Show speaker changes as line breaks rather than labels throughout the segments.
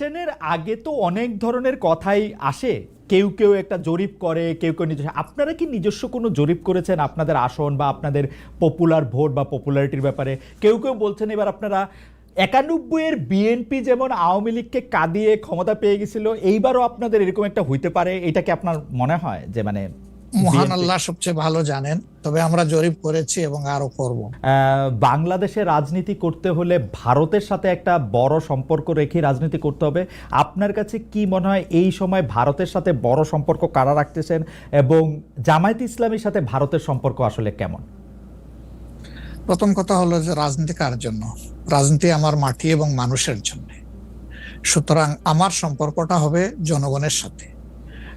ইলেকশনের আগে তো অনেক ধরনের কথাই আসে। কেউ কেউ একটা জরিপ করে, কেউ কেউ নিজস্ব। আপনারা কি নিজস্ব কোনো জরিপ করেছেন আপনাদের আসন বা আপনাদের পপুলার ভোট বা পপুলারিটির ব্যাপারে? কেউ কেউ বলছেন, এবার আপনারা একানব্বইয়ের বিএনপি যেমন আওয়ামী লীগকে কাঁদিয়ে ক্ষমতা পেয়ে গেছিল, এইবারও আপনাদের এরকম একটা হইতে পারে? এটা কি আপনার মনে হয় যে মানে
মহান আল্লাহ সবচেয়ে ভালো জানেন তবে আমরা জরিপ করেছি এবং আরও করব।
বাংলাদেশে রাজনীতি করতে হলে ভারতের সাথে একটা বড় সম্পর্ক রেখে রাজনীতি করতে হবে। আপনার কাছে কি মনে হয় এই সময় ভারতের সাথে বড় সম্পর্ক কারা রাখতেছেন এবং জামায়াত ইসলামের সাথে ভারতের সম্পর্ক আসলে কেমন?
প্রথম কথা হলো যে রাজনীতি কার জন্য? রাজনীতি আমার মাটি এবং মানুষের জন্য। সুতরাং আমার সম্পর্কটা হবে জনগণের সাথে।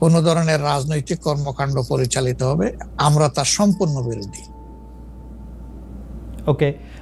কোনো ধরনের রাজনৈতিক কর্মকাণ্ড পরিচালিত হবে আমরা তার সম্পূর্ণ বিরোধী।
ওকে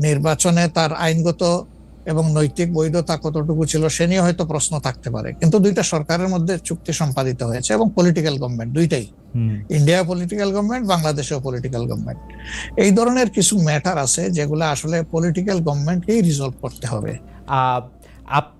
নির্বাচনে তার আইনগত এবং নৈতিক বৈধতা কতটুকু ছিল সে নিয়ে হয়তো প্রশ্ন থাকতে পারে। কিন্তু দুইটা সরকারের মধ্যে চুক্তি সম্পাদিত হয়েছে এবং পলিটিক্যাল গভর্নমেন্ট দুইটাই। ইন্ডিয়া পলিটিক্যাল গভর্নমেন্ট বাংলাদেশেও পলিটিক্যাল গভর্নমেন্ট এই ধরনের কিছু ম্যাটার আছে যেগুলো আসলে পলিটিক্যাল গভর্নমেন্টকেই রিজলভ করতে হবে।
আপ-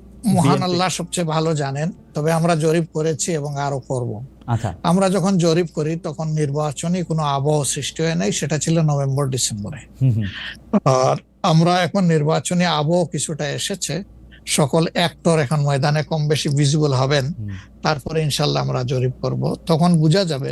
মহান আল্লাহ সবচেয়ে ভালো জানেন তবে আমরা জরিপ করেছি এবং আরও করব।
আচ্ছা।
আমরা যখন জরিপ করি তখন নির্বাচনী কোনো আবহ সৃষ্টি হয় নাই সেটা ছিল নভেম্বর ডিসেম্বরে। আর আমরা এখন নির্বাচনী আবহ কিছুটা এসেছে সকল অ্যাক্টর এখন ময়দানে কম বেশি ভিজিবল হবেন তারপরে ইনশাল্লাহ আমরা জরিপ করব। তখন বোঝা যাবে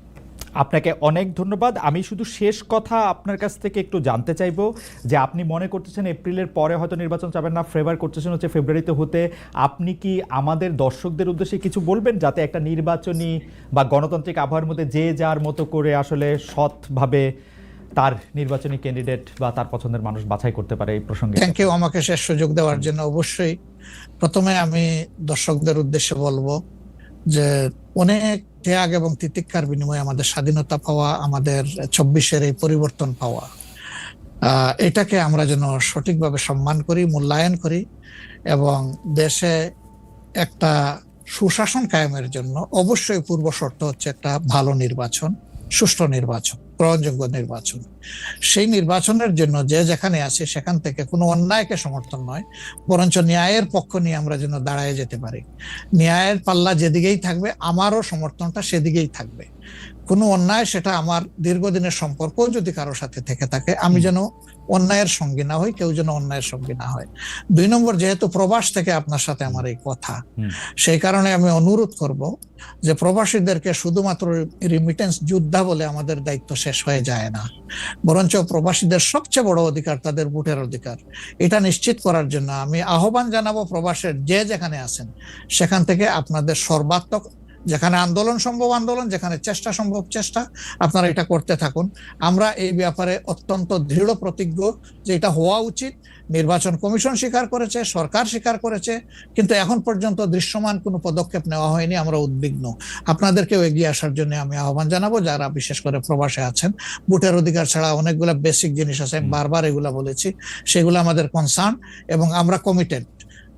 আপনাকে অনেক ধন্যবাদ। আমি শুধু শেষ কথা আপনার কাছ থেকে একটু জানতে চাইব যে আপনি মনে করতেছেন এপ্রিলের পরে হয়তো নির্বাচন চাবেন না, ফেভার করতেছেন হচ্ছে ফেব্রুয়ারিতে হতে। আপনি কি আমাদের দর্শকদের উদ্দেশ্যে কিছু বলবেন যাতে একটা নির্বাচনী বা গণতান্ত্রিক আবহাওয়ার মধ্যে যে যার মতো করে আসলে সৎভাবে তার নির্বাচনী ক্যান্ডিডেট বা তার পছন্দের মানুষ বাছাই করতে পারে এই প্রসঙ্গে?
থ্যাংক ইউ আমাকে শেষ সুযোগ দেওয়ার জন্য। অবশ্যই প্রথমে আমি দর্শকদের উদ্দেশ্যে বলব যে অনেক ত্যাগ এবং তিতিক্ষার বিনিময়ে আমাদের স্বাধীনতা পাওয়া, আমাদের চব্বিশের এই পরিবর্তন পাওয়া এটাকে আমরা যেন সঠিকভাবে সম্মান করি, মূল্যায়ন করি এবং দেশে একটা সুশাসন কায়েমের জন্য অবশ্যই পূর্ব শর্ত হচ্ছে একটা ভালো নির্বাচন, সুষ্ঠু নির্বাচন। গ্রহণযোগ্য নির্বাচন। সেই নির্বাচনের জন্য যে যেখানে আছে সেখান থেকে কোনো অন্যায়কে সমর্থন নয় বরঞ্চ ন্যায়ের পক্ষ নিয়ে আমরা যেন দাঁড়ায় যেতে পারি। ন্যায়ের পাল্লা যেদিকেই থাকবে আমারও সমর্থনটা সেদিকেই থাকবে। কোনো অন্যায় সেটা আমার দীর্ঘদিনের সম্পর্ক যদি কারোর সাথে থেকে থাকে আমি যেন অন্যায়ের সঙ্গী না হই কেউ যেন অন্যায়ের সঙ্গী না হয়। দুই নম্বর যেহেতু প্রবাস থেকে আপনার সাথে আমার এই কথা সেই কারণে আমি অনুরোধ করব যে প্রবাসীদেরকে শুধুমাত্র রিমিটেন্স যোদ্ধা বলে আমাদের দায়িত্ব শেষ হয়ে যায় না। বরঞ্চ প্রবাসীদের সবচেয়ে বড় অধিকার তাদের ভোটের অধিকার। এটা নিশ্চিত করার জন্য আমি আহ্বান জানাব প্রবাসের যে যেখানে আছেন, সেখান থেকে আপনাদের সর্বাত্মক যেখানে আন্দোলন সম্ভব আন্দোলন, যেখানে চেষ্টা সম্ভব চেষ্টা, আপনারা এটা করতে থাকুন। আমরা এই ব্যাপারে অত্যন্ত দৃঢ় প্রতিজ্ঞ যে এটা হওয়া উচিত। নির্বাচন কমিশন স্বীকার করেছে সরকার স্বীকার করেছে কিন্তু এখন পর্যন্ত দৃশ্যমান কোনো পদক্ষেপ নেওয়া হয়নি আমরা উদ্বিগ্ন। আপনাদেরকেও এগিয়ে আসার জন্য আমি আহ্বান জানাব যারা বিশেষ করে প্রবাসে আছেন ভোটের অধিকার ছাড়া অনেকগুলো বেসিক জিনিস আছে আমি বারবার এগুলো বলেছি সেগুলো আমাদের কনসার্ন এবং আমরা কমিটেড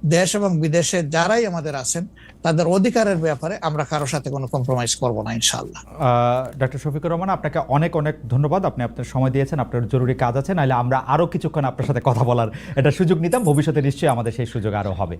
দেশ এবং বিদেশে যারাই আমাদের আছেন, তাদের অধিকারের ব্যাপারে আমরা কারোর সাথে কোনো কম্প্রোমাইজ করব না, ইনশাআল্লাহ।
ডক্টর শফিকুর রহমান, আপনাকে অনেক অনেক ধন্যবাদ। আপনি আপনার সময় দিয়েছেন, আপনার জরুরি কাজ আছে, নাহলে আমরা আরও কিছুক্ষণ আপনার সাথে কথা বলার একটা সুযোগ নিতাম। ভবিষ্যতে নিশ্চয়ই আমাদের সেই সুযোগ আরও হবে।